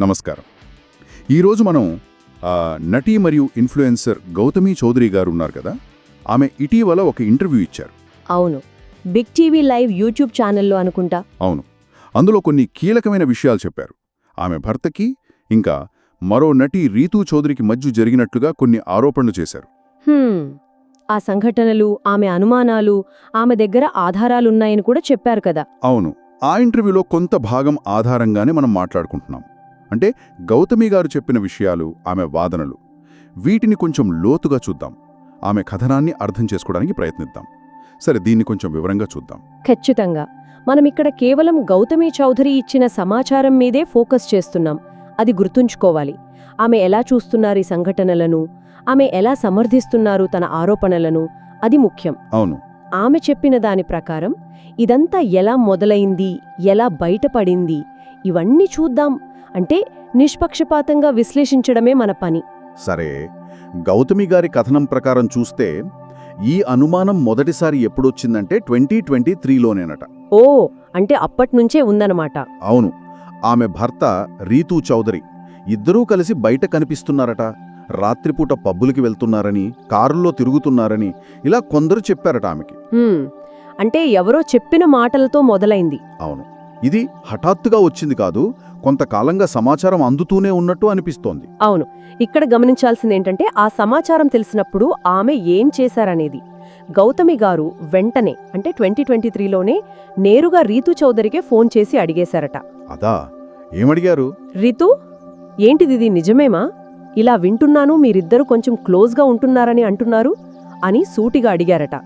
నమస్కారం. ఈరోజు మనం నటి మరియు ఇన్ఫ్లుయెన్సర్ గౌతమి చౌదరి గారు ఉన్నారు కదా? ఆమె ఇటీవల ఒక ఇంటర్వ్యూ ఇచ్చారు. అవును. బిగ్ టీవీ లైవ్ యూట్యూబ్ ఛానల్లో అనుకుంటా. అవును. అందులో కొన్ని కీలకమైన విషయాలు చెప్పారు. ఆమె భర్తకి ఇంకా మరో నటి రీతూ చౌదరికి మధ్య జరిగినట్లుగా కొన్ని ఆరోపణలు చేశారు. ఆ సంఘటనలు ఆమె అనుమానాలు ఆమె దగ్గర ఆధారాలున్నాయని కూడా చెప్పారు కదా? అవును. ఆ ఇంటర్వ్యూలో కొంత భాగం ఆధారంగానే మనం మాట్లాడుకుంటున్నాం. అంటే గౌతమి గారు చెప్పిన విషయాలు ఆమె వాదనలు. వీటిని కొంచెం లోతుగా చూద్దాం. ఆమె కథనాన్ని అర్థం చేసుకోవడానికి ప్రయత్నిద్దాం. సరే దీన్ని కొంచెం వివరంగా చూద్దాం. ఖచ్చితంగా. మనమిక్కడ కేవలం గౌతమి చౌదరి ఇచ్చిన సమాచారం మీదే ఫోకస్ చేస్తున్నాం. అది గుర్తుంచుకోవాలి. ఆమె ఎలా చూస్తున్నారు ఈ సంఘటనలను? ఆమె ఎలా సమర్థిస్తున్నారు తన ఆరోపణలను? అది ముఖ్యం. అవును. ఆమె చెప్పిన దాని ప్రకారం ఇదంతా ఎలా మొదలైంది? ఎలా బయటపడింది? ఇవన్నీ చూద్దాం. అంటే నిష్పక్షపాతంగా విశ్లేషించడమే మన పని. సరే గౌతమి గారి కథనం ప్రకారం చూస్తే ఈ అనుమానం మొదటిసారి ఎప్పుడొచ్చిందంటే ట్వంటీ ట్వంటీ త్రీలోనేనట. ఓ అంటే అప్పట్నుంచే ఉందన్నమాట. అవును ఆమె భర్త రీతూ చౌదరి ఇద్దరూ కలిసి బయట కనిపిస్తున్నారట. రాత్రిపూట పబ్బులకి వెళ్తున్నారని కారుల్లో తిరుగుతున్నారని ఇలా కొందరు చెప్పారట ఆమెకి. అంటే ఎవరో చెప్పిన మాటలతో మొదలైంది. అవును. ఇది హఠాత్తుగా వచ్చింది కాదు కొంతకాలంగా సమాచారం అందుతూనే ఉన్నట్టు అనిపిస్తోంది. అవును. ఇక్కడ గమనించాల్సిందేంటంటే ఆ సమాచారం తెలిసినప్పుడు ఆమె ఏం చేశారనేది. గౌతమి గారు వెంటనే అంటే ట్వంటీ ట్వంటీ త్రీలోనే నేరుగా రీతు చౌదరికే ఫోన్ చేసి అడిగేశారట. అదా? ఏమడిగారు? రీతు ఏంటిదిది నిజమేమా? ఇలా వింటున్నాను మీరిద్దరూ కొంచెం క్లోజ్గా ఉంటున్నారని అంటున్నారు అని సూటిగా అడిగారట.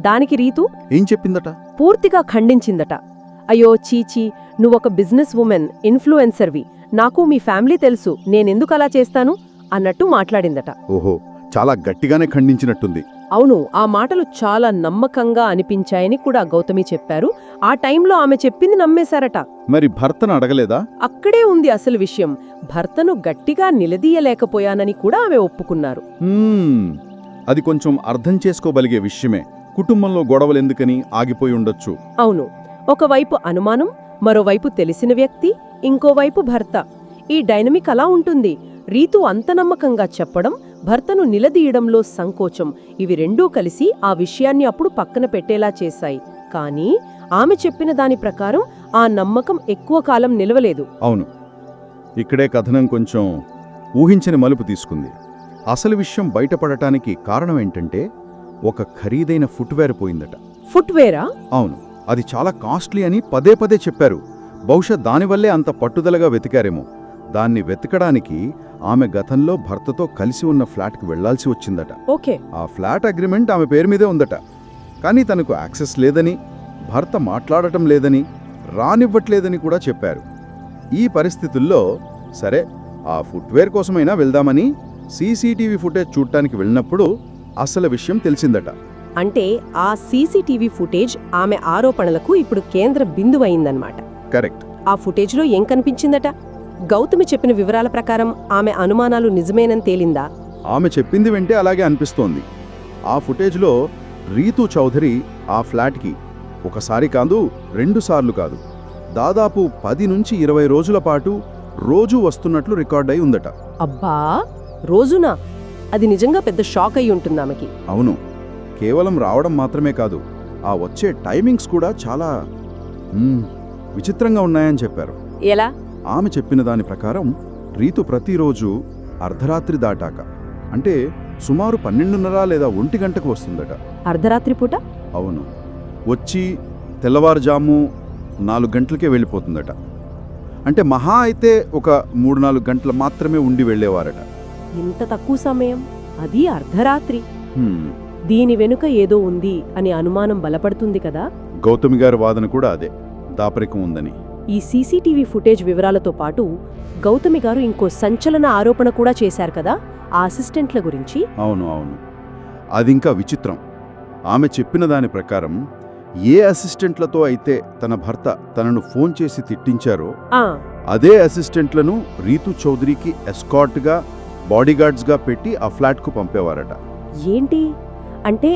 దానికి రీతు ఏం చెప్పిందట? పూర్తిగా ఖండించిందట. అయ్యో చీచీ నువ్వొక బిజినెస్ ఉమెన్ ఇన్ఫ్లుయెన్సర్వి. నాకు మీ ఫ్యామిలీ తెలుసు. నేనెందుకు అలా చేస్తాను? అన్నట్టు మాట్లాడిందట. ఓహో చాలా గట్టిగానే ఖండించినట్టుంది. అవును ఆ మాటలు చాలా నమ్మకంగా అనిపించాయని కూడా గౌతమి చెప్పారు. ఆ టైంలో ఆమె చెప్పింది నమ్మేశారట. మరి భర్తను అడగలేదా? అక్కడే ఉంది అసలు విషయం. భర్తను గట్టిగా నిలదీయలేకపోయానని కూడా ఆమె ఒప్పుకున్నారు. అది కొంచెం అర్థం చేసుకోగలిగే విషయమే. కుటుంబంలో గొడవలెందుకని ఆగిపోయి ఉండొచ్చు. అవును. ఒకవైపు అనుమానం మరోవైపు తెలిసిన వ్యక్తి ఇంకోవైపు భర్త. ఈ డైనమిక్ అలా ఉంటుంది. రీతు అంత నమ్మకంగా చెప్పడం భర్తను నిలదీయడంలో సంకోచం. ఇవి రెండూ కలిసి ఆ విషయాన్ని అప్పుడు పక్కన పెట్టేలా చేశాయి. కానీ ఆమె చెప్పిన దాని ప్రకారం ఆ నమ్మకం ఎక్కువ కాలం నిలవలేదు. అవును. ఇక్కడే కథనం కొంచెం ఊహించని మలుపు తీసుకుంది. అసలు విషయం బయటపడటానికి కారణం ఏంటంటే ఒక ఖరీదైన ఫుట్వేర్ పోయిందట. ఫుట్వేరా? అవును. అది చాలా కాస్ట్లీ అని పదే పదే చెప్పారు. బహుశా దానివల్లే అంత పట్టుదలగా వెతికారేమో. దాన్ని వెతకడానికి ఆమె గతంలో భర్తతో కలిసి ఉన్న ఫ్లాట్కి వెళ్ళాల్సి వచ్చిందట. ఓకే. ఆ ఫ్లాట్ అగ్రిమెంట్ ఆమె పేరు మీదే ఉందట. కానీ తనకు యాక్సెస్ లేదని భర్త మాట్లాడటం లేదని రానివ్వట్లేదని కూడా చెప్పారు. ఈ పరిస్థితుల్లో సరే ఆ ఫుట్వేర్ కోసమైనా వెళ్దామని సీసీటీవీ ఫుటేజ్ చూడటానికి వెళ్ళినప్పుడు అసలు విషయం తెలిసిందట. అంటే ఆ సీసీటీవీ ఫుటేజ్ ఆమె ఆరోపణలకు ఇప్పుడు కేంద్ర బిందువయిందన్నమాట కరెక్ట్. ఆ ఫుటేజ్లో ఏం కనిపించిందట? గౌతమి చెప్పిన వివరాల ప్రకారం ఆమె అనుమానాలు నిజమేనని తేలిందా? ఆమె చెప్పింది వింటే అలాగే అనిపిస్తోంది. ఆ ఫుటేజ్లో రీతూ చౌదరి ఆ ఫ్లాట్కి ఒకసారి కాదు రెండుసార్లు కాదు. దాదాపు పది నుంచి ఇరవై రోజుల పాటు రోజూ వస్తున్నట్లు రికార్డ్ అయి ఉందట. అబ్బా! రోజునా? అది నిజంగా పెద్ద షాక్ అయి ఉంటుంది ఆమెకి అవును. కేవలం రావడం మాత్రమే కాదు ఆ వచ్చే టైమింగ్స్ కూడా చాలా విచిత్రంగా ఉన్నాయని చెప్పారు. ఎలా? ఆమె చెప్పిన దాని ప్రకారం రీతు ప్రతిరోజు అర్ధరాత్రి దాటాక అంటే సుమారు పన్నెండున్నర లేదా ఒంటి గంటకు వస్తుందట. అర్ధరాత్రి పూట? అవును. వచ్చి తెల్లవారుజాము నాలుగు గంటలకే వెళ్ళిపోతుందట. అంటే మహా అయితే ఒక మూడు నాలుగు గంటలు మాత్రమే ఉండి వెళ్ళేవారట. ఇంత తక్కువ సమయం? అది అర్ధరాత్రి. దీని వెనుక ఏదో ఉంది అని అనుమానం బలపడుతుంది కదా? గౌతమి గారి వాదన కూడా అదే. దాపరికం ఉందని. ఈ సీసీటీవీ ఫుటేజ్ వివరాలతో పాటు గౌతమి గారు ఇంకో సంచలన ఆరోపణ కూడా చేశారు కదా? ఆ అసిస్టెంట్ల గురించి? అవును అవును. అదింకా విచిత్రం. ఆమె చెప్పిన దాని ప్రకారం ఏ అసిస్టెంట్లతో అయితే తన భర్త తనను ఫోన్ చేసి తిట్టించారో అదే అసిస్టెంట్లను రీతు చౌదరికి ఎస్కాట్గా బాడీగార్డ్స్గా పెట్టి ఆ ఫ్లాట్కు పంపేవారట. ఏంటి? అంటే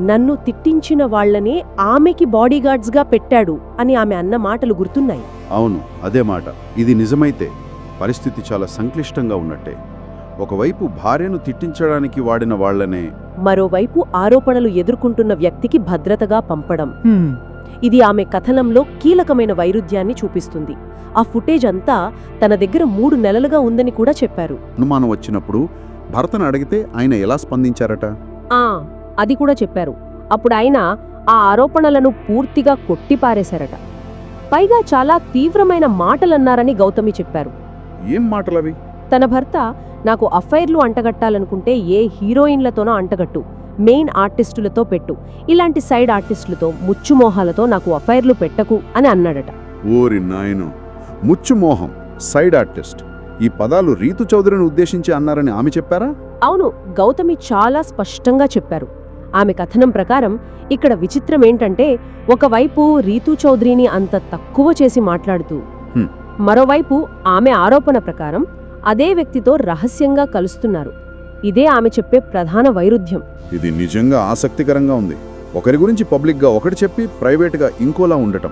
నన్ను తిట్టించిన వాళ్ళనే ఆమెకి బాడీగార్డ్స్గా పెట్టాడు అని ఆమె అన్న మాటలు గుర్తున్నాయి. అవును అదే మాట. ఇది నిజమైతే పరిస్థితి చాలా సంక్లిష్టంగా ఉన్నట్టే. ఒకవైపు భార్యను తిట్టించడానికి వాడిన వాళ్ళనే మరోవైపు ఆరోపణలు ఎదుర్కొంటున్న వ్యక్తికి భద్రతగా పంపడం. ఇది ఆమె కథనంలో కీలకమైన వైరుధ్యాన్ని చూపిస్తుంది. ఆ ఫుటేజ్ అంతా తన దగ్గర మూడు నెలలుగా ఉందని కూడా చెప్పారు. అనుమానం వచ్చినప్పుడు భర్తను అడిగితే ఆయన ఎలా స్పందించారట? ఆ అది కూడా చెప్పారు. అప్పుడు ఆయన ఆ ఆరోపణలను పూర్తిగా కొట్టిపారేశారట. పైగా చాలా తీవ్రమైన మాటలన్నారని గౌతమి చెప్పారు. ఏం మాటలవి? తన భర్త నాకు అఫైర్లు అంటగట్టాలనుకుంటే ఏ హీరోయిన్లతోనో అంటగట్టు మెయిన్ ఆర్టిస్టులతో పెట్టు ఇలాంటి సైడ్ ఆర్టిస్టులతో ముచ్చుమోహాలతో నాకు అఫైర్లు పెట్టకు అని అన్నాడట. ఓరి నాయను ముచ్చుమోహం సైడ్ ఆర్టిస్ట్ ఈ పదాలు రీతు చౌదరిని ఉద్దేశించి అన్నారని ఆమె చెప్పారా? అవును గౌతమి చాలా స్పష్టంగా చెప్పారు. ఆమె కథనం ప్రకారం ఇక్కడ విచిత్రం ఏంటంటే ఒకవైపు రీతూ చౌదరిని అంత తక్కువ చేసి మాట్లాడుతూ. మరోవైపు ఆమె ఆరోపణ ప్రకారం అదే వ్యక్తితో రహస్యంగా కలుస్తున్నారు. ఇదే ఆమె చెప్పే ప్రధాన వైరుధ్యం. ఇది నిజంగా ఆసక్తికరంగా ఉంది. ఒకరి గురించి పబ్లిక్గా ఒకటి చెప్పి ప్రైవేట్గా ఇంకోలా ఉండటం.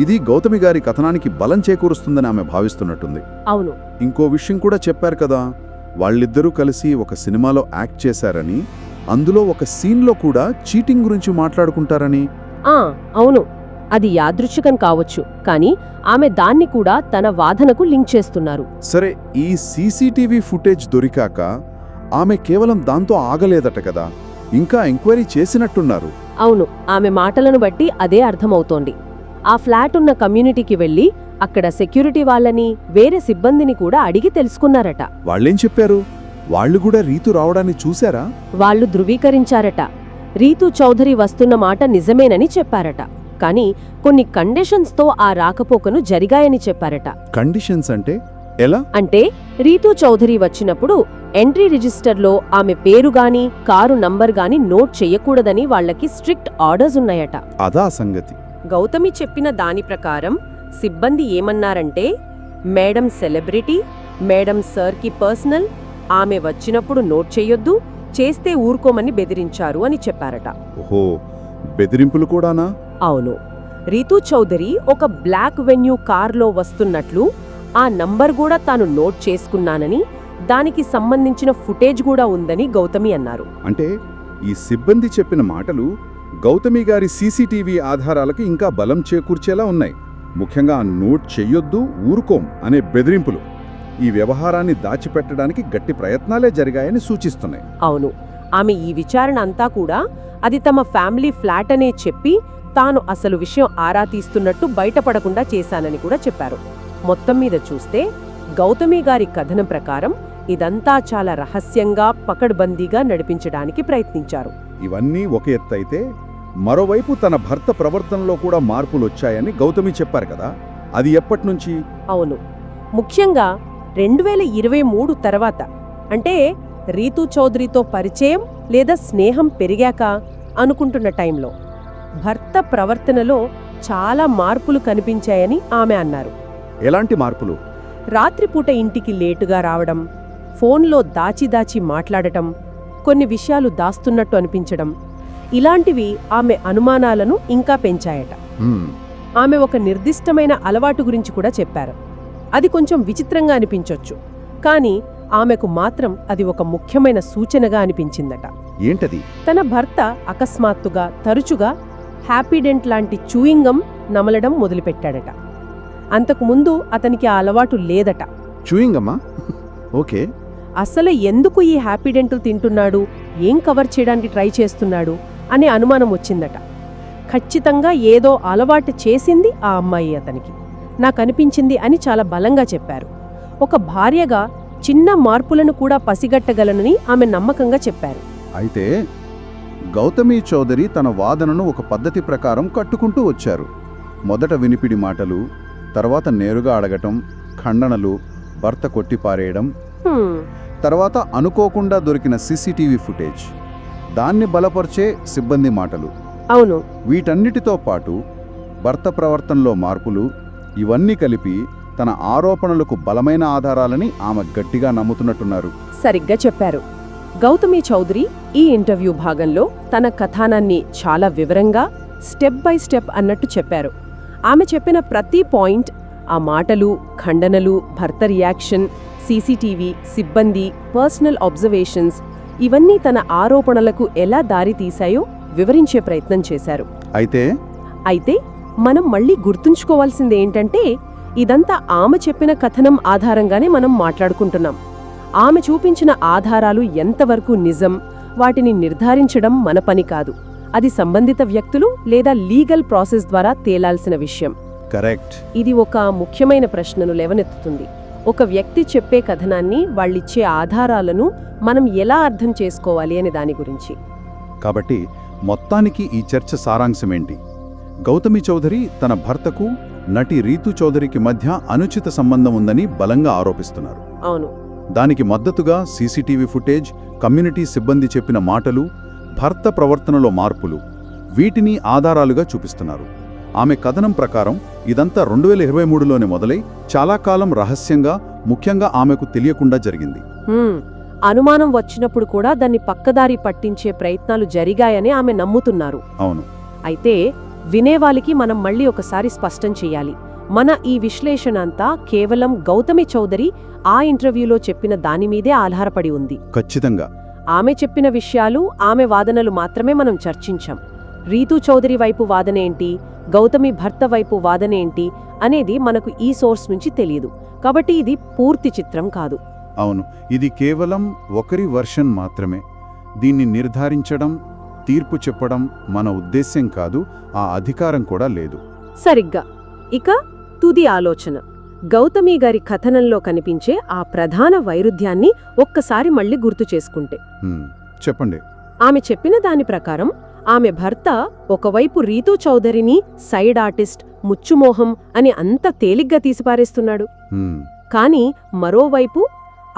ఇది గౌతమి గారి కథనానికి బలం చేకూరుస్తుందని ఆమె భావిస్తున్నట్టుంది. అవును. ఇంకో విషయం కూడా చెప్పారు కదా వాళ్ళిద్దరూ కలిసి ఒక సినిమాలో యాక్ట్ చేశారని అందులో ఒక సీన్లో కూడా చీటింగ్ గురించి మాట్లాడుకుంటారని. ఆ అవును. అది యాదృచ్ఛికం కావచ్చు కానీ ఆమె దాన్ని కూడా తన వాదనకు లింక్ చేస్తున్నారు. సరే ఈ సీసీటీవీ ఫుటేజ్ దొరికాక ఆమె కేవలం దాంతో ఆగలేదట కదా. ఇంకా ఎంక్వైరీ చేసినట్టున్నారు. అవును ఆమె మాటలను బట్టి అదే అర్థమవుతోంది. ఆ ఫ్లాట్ ఉన్న కమ్యూనిటీకి వెళ్ళి అక్కడ సెక్యూరిటీ వాళ్ళని వేరే సిబ్బందిని కూడా అడిగి తెలుసుకున్నారట. వాళ్ళేం చెప్పారు? వాళ్ళు కూడా రీతు రావడాన్ని చూశారా? వాళ్ళు ధృవీకరించారట. రీతూ చౌదరి వస్తున్న మాట నిజమేనని చెప్పారట. కానీ కొన్ని కండిషన్స్తో ఆ రాకపోకను జరిగాయని చెప్పారట. కండిషన్స్ అంటే? ఎలా? అంటే రీతూ చౌదరి వచ్చినప్పుడు ఎంట్రీ రిజిస్టర్లో ఆమె పేరు గాని కారు నంబర్ గాని నోట్ చెయ్యకూడదని వాళ్ళకి స్ట్రిక్ట్ ఆర్డర్స్ ఉన్నాయట. అదా సంగతి. గౌతమి చెప్పిన దాని ప్రకారం సిబ్బంది ఏమన్నారంటే మేడం సెలబ్రిటీ మేడం సర్కి పర్సనల్ ఆమె వచ్చినప్పుడు నోట్ చెయ్యొద్దు చేస్తే ఊరుకోమని బెదిరించారు అని చెప్పారట. ఓహో బెదిరింపులు కూడానా? అవును. రీతూ చౌదరి ఒక బ్లాక్ వెన్యూ కార్లో వస్తున్నట్లు ఆ నంబర్ కూడా తాను నోట్ చేసుకున్నానని దానికి సంబంధించిన ఫుటేజ్ కూడా ఉందని గౌతమి అన్నారు. అంటే ఈ సిబ్బంది చెప్పిన మాటలు గౌతమి గారి సీసీటీవీ ఆధారాలకు ఇంకా బలం చేకూర్చేలా ఉన్నాయి. ముఖ్యంగా నోట్ చెయ్యొద్దు ఊరుకోం అనే బెదిరింపులు. ఈ వ్యవహారాన్ని దాచిపెట్టడానికి గట్టి ప్రయత్నాలే జరిగాయని సూచిస్తున్నాయి. అవును. ఆమె ఈ విచారణ అంతా కూడా అది తమ ఫ్యామిలీ ఫ్లాట్ అనే చెప్పి తాను అసలు విషయం ఆరా తీస్తున్నట్టు బయటపడకుండా చేశానని కూడా చెప్పారు. మొత్తం మీద చూస్తే గౌతమి గారి కథనం ప్రకారం ఇదంతా చాలా రహస్యంగా పకడ్బందీగా నడిపించడానికి ప్రయత్నించారు. ఇవన్నీ ఒక ఎత్తైతే మరోవైపు తన భర్త ప్రవర్తనలో కూడా మార్పులు వచ్చాయని గౌతమి చెప్పారు కదా? అది ఎప్పటినుంచి అవును. ముఖ్యంగా రెండు వేల ఇరవై మూడు తర్వాత. అంటే రీతూ చౌదరితో పరిచయం లేదా స్నేహం పెరిగాక అనుకుంటున్న టైంలో. భర్త ప్రవర్తనలో చాలా మార్పులు కనిపించాయని ఆమె అన్నారు. ఎలాంటి మార్పులు? రాత్రిపూట ఇంటికి లేటుగా రావడం ఫోన్లో దాచి దాచి మాట్లాడటం కొన్ని విషయాలు దాస్తున్నట్టు అనిపించడం ఇలాంటివి ఆమె అనుమానాలను ఇంకా పెంచాయట. ఆమె ఒక నిర్దిష్టమైన అలవాటు గురించి కూడా చెప్పారు. అది కొంచెం విచిత్రంగా అనిపించొచ్చు. కానీ ఆమెకు మాత్రం అది ఒక ముఖ్యమైన సూచనగా అనిపించిందట. ఏంటది? తన భర్త అకస్మాత్తుగా తరచుగా హ్యాపీడెంట్ లాంటి చూయింగం నమలడం మొదలుపెట్టాడట. అంతకుముందు అతనికి ఆ అలవాటు లేదట. చూయింగమ్మా ఓకే. అసలు ఎందుకు ఈ హ్యాపీడెంట్లు తింటున్నాడు? ఏం కవర్ చేయడానికి ట్రై చేస్తున్నాడు? అనే అనుమానం వచ్చిందట. ఖచ్చితంగా ఏదో అలవాటు చేసింది ఆ అమ్మాయి అతనికి. నాకనిపించింది అని చాలా బలంగా చెప్పారు. ఒక భార్యగా చిన్న మార్పులను కూడా పసిగట్టగలనని ఆమె నమ్మకంగా చెప్పారు. అయితే గౌతమి చౌదరి తన వాదనను ఒక పద్ధతి ప్రకారం కట్టుకుంటూ వచ్చారు. మొదట వినిపిడి మాటలు తర్వాత నేరుగా అడగటం ఖండనలు భర్త కొట్టిపారేయడం తర్వాత అనుకోకుండా దొరికిన సీసీటీవీ ఫుటేజ్ దాన్ని బలపరిచే సిబ్బంది మాటలు. అవును. వీటన్నిటితో పాటు భర్త ప్రవర్తనలో మార్పులు ఇవన్నీ కలిపి తన ఆరోపణలకు బలమైన ఆధారాలని ఆమె గట్టిగా నమ్ముతున్నట్టున్నారు. సరిగ్గా చెప్పారు. గౌతమి చౌదరి ఈ ఇంటర్వ్యూ భాగంలో తన కథానాన్ని చాలా వివరంగా స్టెప్ బై స్టెప్ అన్నట్టు చెప్పారు. ఆమె చెప్పిన ప్రతి పాయింట్ ఆ మాటలు ఖండనలు భర్త రియాక్షన్ సీసీటీవీ సిబ్బంది పర్సనల్ అబ్జర్వేషన్స్ ఇవన్నీ తన ఆరోపణలకు ఎలా దారి తీశాయో వివరించే ప్రయత్నం చేశారు. అయితే? అయితే మనం మళ్ళీ గుర్తుంచుకోవాల్సింది ఏంటంటే ఇదంతా ఆమె చెప్పిన కథనం ఆధారంగానే మనం మాట్లాడుకుంటున్నాం. ఆమె చూపించిన ఆధారాలు ఎంతవరకు నిజం వాటిని నిర్ధారించడం మన పని కాదు. అది సంబంధిత వ్యక్తులు లేదా లీగల్ ప్రాసెస్ ద్వారా తేలాల్సిన విషయం. కరెక్ట్. ఇది ఒక ముఖ్యమైన ప్రశ్నను లేవనెత్తుతుంది. ఒక వ్యక్తి చెప్పే కథనాన్ని వాళ్ళిచ్చే ఆధారాలను మనం ఎలా అర్థం చేసుకోవాలి అనే దాని గురించి. కాబట్టి మొత్తానికి ఈ చర్చ సారాంశమేంటి? గౌతమి చౌదరి తన భర్తకు నటి రీతు చౌదరికి మధ్య అనుచిత సంబంధం ఉందని బలంగా ఆరోపిస్తున్నారు. అవును. దానికి మద్దతుగా సీసీటీవీ ఫుటేజ్ కమ్యూనిటీ సిబ్బంది చెప్పిన మాటలు భర్త ప్రవర్తనలో మార్పులు వీటిని ఆధారాలుగా చూపిస్తున్నారు. ఆమె కథనం ప్రకారం ఇదంతా రెండు వేల ఇరవై మూడులోనే మొదలై చాలా కాలం రహస్యంగా ముఖ్యంగా ఆమెకు తెలియకుండా జరిగింది. అనుమానం వచ్చినప్పుడు కూడా దాన్ని పక్కదారి పట్టించే ప్రయత్నాలు జరిగాయని ఆమె నమ్ముతున్నారు. అవును. అయితే వినేవాళ్ళకి మనం మళ్ళీ ఒకసారి స్పష్టం చేయాలి. మన ఈ విశ్లేషణ అంతా కేవలం గౌతమి చౌదరి ఆ ఇంటర్వ్యూలో చెప్పిన దానిమీదే ఆధారపడి ఉంది. ఖచ్చితంగా. ఆమె చెప్పిన విషయాలు ఆమె వాదనలు మాత్రమే మనం చర్చించాం. రీతూ చౌదరి వైపు వాదనేంటి గౌతమి భర్త వైపు వాదనేంటి అనేది మనకు ఈ సోర్స్ నుంచి తెలియదు కాబట్టి ఇది పూర్తి చిత్రం కాదు. అవును. ఇది కేవలం ఒకరి వర్షన్ మాత్రమే. దీన్ని నిర్ధారించడం తీర్పు చెప్పడం మన ఉద్దేశ్యం కాదు ఆ అధికారం కూడా లేదు. సరిగ్గా. ఇక తుది ఆలోచన. గౌతమి గారి కథనంలో కనిపించే ఆ ప్రధాన వైరుధ్యాన్ని ఒక్కసారి మళ్ళీ గుర్తు చేసుకుంటే. చెప్పండి. ఆమె చెప్పిన దాని ప్రకారం ఆమె భర్త ఒకవైపు రీతూ చౌదరిని సైడ్ ఆర్టిస్ట్ ముచ్చుమోహం అని అంత తేలిగ్గా తీసిపారేస్తున్నాడు. కాని మరోవైపు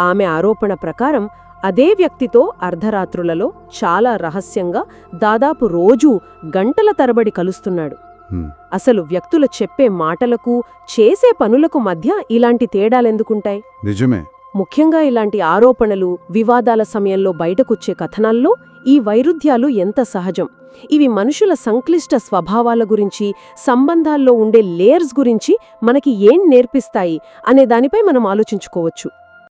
ఆమె ఆరోపణ ప్రకారం అదే వ్యక్తితో అర్ధరాత్రులలో చాలా రహస్యంగా దాదాపు రోజూ గంటల తరబడి కలుస్తున్నాడు. అసలు వ్యక్తులు చెప్పే మాటలకు చేసే పనులకు మధ్య ఇలాంటి తేడాలెందుకుంటాయి నిజమే. ముఖ్యంగా ఇలాంటి ఆరోపణలు వివాదాల సమయంలో బయటకొచ్చే కథనాల్లో ఈ వైరుధ్యాలు ఎంత సహజం? ఇవి మనుషుల సంక్లిష్ట స్వభావాల గురించి సంబంధాల్లో ఉండే లేయర్స్ గురించి మనకి ఏం నేర్పిస్తాయి అనే దానిపై మనం ఆలోచించుకోవచ్చు.